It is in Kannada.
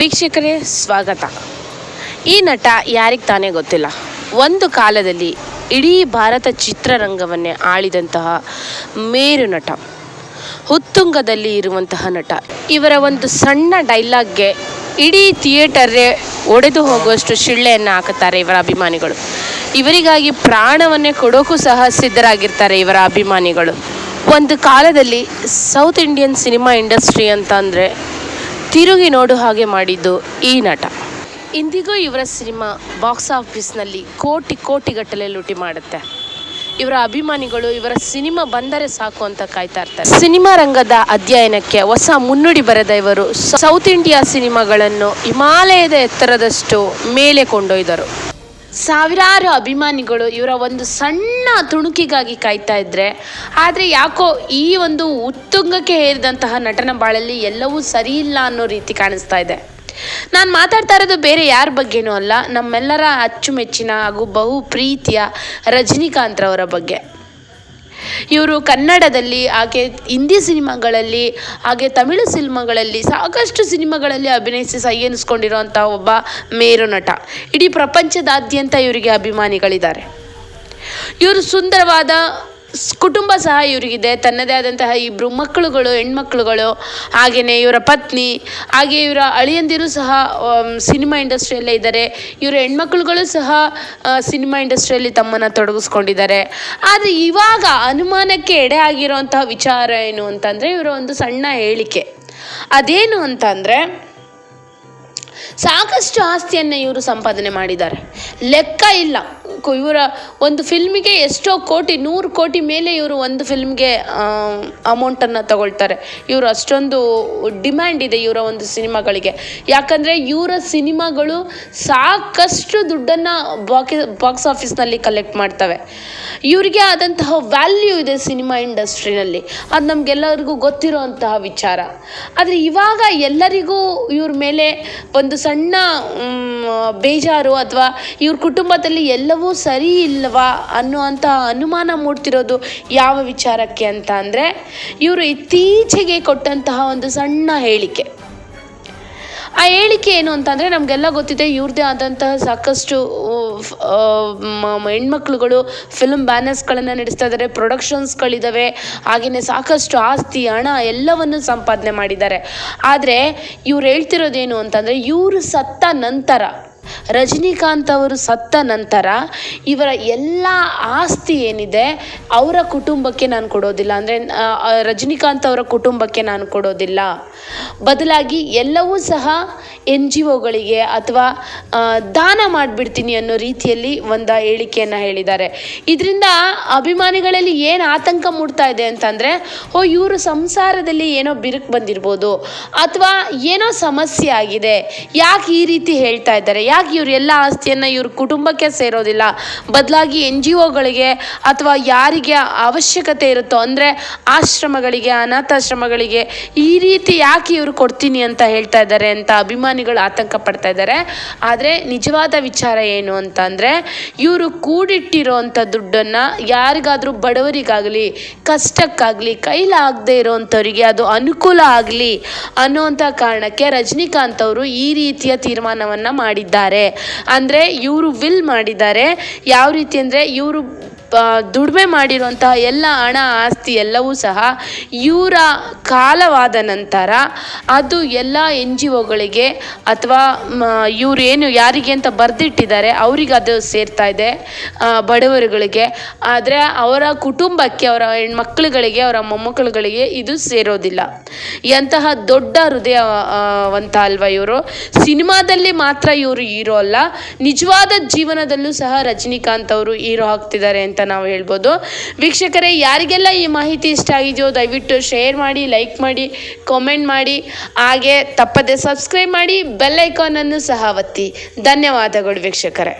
ವೀಕ್ಷಕರೇ, ಸ್ವಾಗತ. ಈ ನಟ ಯಾರಿಗೆ ತಾನೇ ಗೊತ್ತಿಲ್ಲ. ಒಂದು ಕಾಲದಲ್ಲಿ ಇಡೀ ಭಾರತ ಚಿತ್ರರಂಗವನ್ನೇ ಆಳಿದಂತಹ ಮೇರು ನಟ, ಹುತ್ತುಂಗದಲ್ಲಿ ಇರುವಂತಹ ನಟ. ಇವರ ಒಂದು ಸಣ್ಣ ಡೈಲಾಗ್ಗೆ ಇಡೀ ಥಿಯೇಟರೇ ಒಡೆದು ಹೋಗುವಷ್ಟು ಶಿಳ್ಳೆಯನ್ನು ಹಾಕುತ್ತಾರೆ ಇವರ ಅಭಿಮಾನಿಗಳು. ಇವರಿಗಾಗಿ ಪ್ರಾಣವನ್ನೇ ಕೊಡೋಕ್ಕೂ ಸಹ ಸಿದ್ಧರಾಗಿರ್ತಾರೆ ಇವರ ಅಭಿಮಾನಿಗಳು. ಒಂದು ಕಾಲದಲ್ಲಿ ಸೌತ್ ಇಂಡಿಯನ್ ಸಿನಿಮಾ ಇಂಡಸ್ಟ್ರಿ ಅಂತ ಅಂದರೆ ತಿರುಗಿ ನೋಡು ಹಾಗೆ ಮಾಡಿದ್ದು ಈ ನಟ. ಇಂದಿಗೂ ಇವರ ಸಿನಿಮಾ ಬಾಕ್ಸ್ ಆಫೀಸ್ನಲ್ಲಿ ಕೋಟಿ ಕೋಟಿಗಟ್ಟಲೆ ಲೂಟಿ ಮಾಡುತ್ತೆ. ಇವರ ಅಭಿಮಾನಿಗಳು ಇವರ ಸಿನಿಮಾ ಬಂದರೆ ಸಾಕು ಅಂತ ಕಾಯ್ತಾ ಇರ್ತಾರೆ. ಸಿನಿಮಾ ರಂಗದ ಅಧ್ಯಯನಕ್ಕೆ ಹೊಸ ಮುನ್ನುಡಿ ಬರೆದ ಇವರು ಸೌತ್ ಇಂಡಿಯಾ ಸಿನಿಮಾಗಳನ್ನು ಹಿಮಾಲಯದ ಎತ್ತರದಷ್ಟು ಮೇಲೆ ಕೊಂಡೊಯ್ದರು. ಸಾವಿರಾರು ಅಭಿಮಾನಿಗಳು ಇವರ ಒಂದು ಸಣ್ಣ ತುಣುಕಿಗಾಗಿ ಕಾಯ್ತಾ ಇದ್ರೆ, ಆದರೆ ಯಾಕೋ ಈ ಒಂದು ಉತ್ತುಂಗಕ್ಕೆ ಏರಿದಂತಹ ನಟನ ಬಾಳಲ್ಲಿ ಎಲ್ಲವೂ ಸರಿ ಇಲ್ಲ ಅನ್ನೋ ರೀತಿ ಕಾಣಿಸ್ತಾ ಇದೆ. ನಾನು ಮಾತಾಡ್ತಾ ಇರೋದು ಬೇರೆ ಯಾರ ಬಗ್ಗೆನೂ ಅಲ್ಲ, ನಮ್ಮೆಲ್ಲರ ಅಚ್ಚುಮೆಚ್ಚಿನ ಹಾಗೂ ಬಹು ಪ್ರೀತಿಯ ರಜನಿಕಾಂತ್ರವರ ಬಗ್ಗೆ. ಇವರು ಕನ್ನಡದಲ್ಲಿ, ಹಾಗೆ ಹಿಂದಿ ಸಿನಿಮಾಗಳಲ್ಲಿ, ಹಾಗೆ ತಮಿಳು ಸಿನಿಮಾಗಳಲ್ಲಿ ಸಾಕಷ್ಟು ಸಿನಿಮಾಗಳಲ್ಲಿ ಅಭಿನಯಿಸಿ ಸೈ ಎನಿಸ್ಕೊಂಡಿರುವಂಥ ಒಬ್ಬ ಮೇರು ನಟ. ಇಡೀ ಪ್ರಪಂಚದಾದ್ಯಂತ ಇವರಿಗೆ ಅಭಿಮಾನಿಗಳಿದ್ದಾರೆ. ಇವರು ಸುಂದರವಾದ ಕುಟುಂಬ ಸಹ ಇವರಿಗಿದೆ. ತನ್ನದೇ ಆದಂತಹ ಇಬ್ಬರು ಮಕ್ಕಳುಗಳು, ಹೆಣ್ಮಕ್ಳುಗಳು ಹಾಗೆಯೇ ಇವರ ಪತ್ನಿ, ಹಾಗೆ ಇವರ ಅಳಿಯಂದಿರು ಸಹ ಸಿನಿಮಾ ಇಂಡಸ್ಟ್ರಿಯಲ್ಲೇ ಇದ್ದಾರೆ. ಇವರ ಹೆಣ್ಮಕ್ಳುಗಳು ಸಹ ಸಿನಿಮಾ ಇಂಡಸ್ಟ್ರಿಯಲ್ಲಿ ತಮ್ಮನ್ನು ತೊಡಗಿಸ್ಕೊಂಡಿದ್ದಾರೆ. ಆದರೆ ಇವಾಗ ಅನುಮಾನಕ್ಕೆ ಎಡೆ ಆಗಿರುವಂತಹ ವಿಚಾರ ಏನು ಅಂತಂದರೆ, ಇವರ ಒಂದು ಸಣ್ಣ ಹೇಳಿಕೆ. ಅದೇನು ಅಂತಂದರೆ, ಸಾಕಷ್ಟು ಆಸ್ತಿಯನ್ನು ಇವರು ಸಂಪಾದನೆ ಮಾಡಿದ್ದಾರೆ. ಲೆಕ್ಕ ಇಲ್ಲ. ಇವರ ಒಂದು ಫಿಲ್ಮಿಗೆ ಎಷ್ಟೋ ಕೋಟಿ, ನೂರು ಕೋಟಿ ಮೇಲೆ ಇವರು ಒಂದು ಫಿಲ್ಮ್ಗೆ ಅಮೌಂಟನ್ನು ತಗೊಳ್ತಾರೆ. ಇವರು ಅಷ್ಟೊಂದು ಡಿಮ್ಯಾಂಡ್ ಇದೆ ಇವರ ಒಂದು ಸಿನಿಮಾಗಳಿಗೆ. ಯಾಕಂದರೆ ಇವರ ಸಿನಿಮಾಗಳು ಸಾಕಷ್ಟು ದುಡ್ಡನ್ನು ಬಾಕಿ ಬಾಕ್ಸ್ ಆಫೀಸ್ನಲ್ಲಿ ಕಲೆಕ್ಟ್ ಮಾಡ್ತವೆ. ಇವರಿಗೆ ಆದಂತಹ ವ್ಯಾಲ್ಯೂ ಇದೆ ಸಿನಿಮಾ ಇಂಡಸ್ಟ್ರಿನಲ್ಲಿ ಅದು ನಮಗೆಲ್ಲರಿಗೂ ಗೊತ್ತಿರೋಂತಹ ವಿಚಾರ. ಆದರೆ ಇವಾಗ ಎಲ್ಲರಿಗೂ ಇವ್ರ ಮೇಲೆ ಒಂದು ಸಣ್ಣ ಬೇಜಾರು, ಅಥವಾ ಇವ್ರ ಕುಟುಂಬದಲ್ಲಿ ಎಲ್ಲವೂ ಸರಿ ಇಲ್ವಾ ಅನ್ನುವಂಥ ಅನುಮಾನ ಮೂಡ್ತಿರೋದು ಯಾವ ವಿಚಾರಕ್ಕೆ ಅಂತ ಅಂದರೆ, ಇವರು ಇತ್ತೀಚೆಗೆ ಕೊಟ್ಟಂತಹ ಒಂದು ಸಣ್ಣ ಹೇಳಿಕೆ. ಆ ಹೇಳಿಕೆ ಏನು ಅಂತಂದರೆ ನಮಗೆಲ್ಲ ಗೊತ್ತಿದೆ ಇವ್ರದೇ ಆದಂತಹ ಸಾಕಷ್ಟು ಹೆಣ್ಮಕ್ಳುಗಳು ಫಿಲ್ಮ್ ಬ್ಯಾನರ್ಸ್ಗಳನ್ನು ನಡೆಸ್ತಾ ಇದ್ದಾರೆ ಪ್ರೊಡಕ್ಷನ್ಸ್ಗಳಿದ್ದಾವೆ ಹಾಗೆಯೇ ಸಾಕಷ್ಟು ಆಸ್ತಿ, ಹಣ ಎಲ್ಲವನ್ನು ಸಂಪಾದನೆ ಮಾಡಿದ್ದಾರೆ. ಆದರೆ ಇವ್ರು ಹೇಳ್ತಿರೋದೇನು ಅಂತಂದರೆ ಇವರು ಸತ್ತ ನಂತರ ರಜನಿಕಾಂತ್ ಅವರು ಸತ್ತ ನಂತರ ಇವರ ಎಲ್ಲ ಆಸ್ತಿ ಏನಿದೆ ಅವರ ಕುಟುಂಬಕ್ಕೆ ನಾನು ಕೊಡೋದಿಲ್ಲ. ಅಂದರೆ ರಜನಿಕಾಂತ್ ಅವರ ಕುಟುಂಬಕ್ಕೆ ನಾನು ಕೊಡೋದಿಲ್ಲ. ಬದಲಾಗಿ ಎಲ್ಲವೂ ಸಹ ಎನ್ ಜಿ ಒಗಳಿಗೆ ಅಥವಾ ದಾನ ಮಾಡಿಬಿಡ್ತೀನಿ ಅನ್ನೋ ರೀತಿಯಲ್ಲಿ ಒಂದು ಹೇಳಿಕೆಯನ್ನು ಹೇಳಿದ್ದಾರೆ. ಇದರಿಂದ ಅಭಿಮಾನಿಗಳಲ್ಲಿ ಏನು ಆತಂಕ ಮೂಡ್ತಾ ಇದೆ ಅಂತಂದರೆ, ಓ, ಇವರು ಸಂಸಾರದಲ್ಲಿ ಏನೋ ಬಿರುಕು ಬಂದಿರ್ಬೋದು ಅಥವಾ ಏನೋ ಸಮಸ್ಯೆ ಆಗಿದೆ, ಯಾಕೆ ಈ ರೀತಿ ಹೇಳ್ತಾ ಇದ್ದಾರೆ? ಯಾಕೆ ಇವ್ರ ಎಲ್ಲ ಆಸ್ತಿಯನ್ನು ಇವ್ರ ಕುಟುಂಬಕ್ಕೆ ಸೇರೋದಿಲ್ಲ. ಬದಲಾಗಿ ಎನ್ ಜಿ ಒಗಳಿಗೆ ಅಥವಾ ಯಾರಿಗೆ ಅವಶ್ಯಕತೆ ಇರುತ್ತೋ, ಅಂದರೆ ಆಶ್ರಮಗಳಿಗೆ, ಅನಾಥಾಶ್ರಮಗಳಿಗೆ ಈ ರೀತಿ ಯಾಕೆ ಇವರು ಕೊಡ್ತೀನಿ ಅಂತ ಹೇಳ್ತಾ ಇದ್ದಾರೆ ಅಂತ ಅಭಿಮಾನಿಗಳು ಆತಂಕ ಪಡ್ತಾ ಇದ್ದಾರೆ. ಆದರೆ ನಿಜವಾದ ವಿಚಾರ ಏನು ಅಂತ ಅಂದರೆ ಇವರು ಕೂಡಿಟ್ಟಿರೋಂಥ ದುಡ್ಡನ್ನು ಯಾರಿಗಾದರೂ ಬಡವರಿಗಾಗಲಿ, ಕಷ್ಟಕ್ಕಾಗಲಿ, ಕೈಲಾಗದೇ ಇರೋವಂಥವ್ರಿಗೆ ಅದು ಅನುಕೂಲ ಆಗಲಿ ಅನ್ನೋವಂಥ ಕಾರಣಕ್ಕೆ ರಜನಿಕಾಂತ್ ಅವರು ಈ ರೀತಿಯ ತೀರ್ಮಾನವನ್ನು ಮಾಡಿದ್ದಾರೆ ಅಂದರೆ ಇವರು ವಿಲ್ ಮಾಡಿದ್ದಾರೆ. ಯಾವ ರೀತಿ ಅಂದರೆ ಇವರು ದುಡಿಮೆ ಮಾಡಿರುವಂತಹ ಎಲ್ಲ ಹಣ, ಆಸ್ತಿ ಎಲ್ಲವೂ ಸಹ ಇವರ ಕಾಲವಾದ ನಂತರ ಅದು ಎಲ್ಲ ಎನ್ ಜಿ ಒಗಳಿಗೆ ಅಥವಾ ಇವ್ರು ಏನು ಯಾರಿಗೆ ಅಂತ ಬರೆದಿಟ್ಟಿದ್ದಾರೆ, ಅವ್ರಿಗೆ ಅದು ಸೇರ್ತಾ ಇದೆ ಬಡವರುಗಳಿಗೆ. ಆದರೆ ಅವರ ಕುಟುಂಬಕ್ಕೆ, ಅವರ ಹೆಣ್ಮಕ್ಳುಗಳಿಗೆ, ಅವರ ಮೊಮ್ಮಕ್ಕಳುಗಳಿಗೆ ಇದು ಸೇರೋದಿಲ್ಲ. ಎಂತಹ ದೊಡ್ಡ ಹೃದಯವಂತ ಅಲ್ವಾ ಇವರು. ಸಿನಿಮಾದಲ್ಲಿ ಮಾತ್ರ ಇವರು ಹೀರೋ ಅಲ್ಲ. ನಿಜವಾದ ಜೀವನದಲ್ಲೂ ಸಹ ರಜನಿಕಾಂತ್ ಅವರು ಹೀರೋ ಆಗ್ತಿದ್ದಾರೆ ಅಂತ ನಾವು ಹೇಳ್ಬೋದು. ವೀಕ್ಷಕರೇ, ಯಾರಿಗೆಲ್ಲ ಈ ಮಾಹಿತಿ ಇಷ್ಟ ಆಗಿದೆಯೋ ದಯವಿಟ್ಟು ಶೇರ್ ಮಾಡಿ ಲೈಕ್ ಮಾಡಿ ಕಾಮೆಂಟ್ ಮಾಡಿ. ಹಾಗೆ ತಪ್ಪದೆ ಸಬ್ಸ್ಕ್ರೈಬ್ ಮಾಡಿ ಬೆಲ್ ಐಕಾನನ್ನು ಸಹ ಒತ್ತಿ. ಧನ್ಯವಾದಗಳು ವೀಕ್ಷಕರೇ.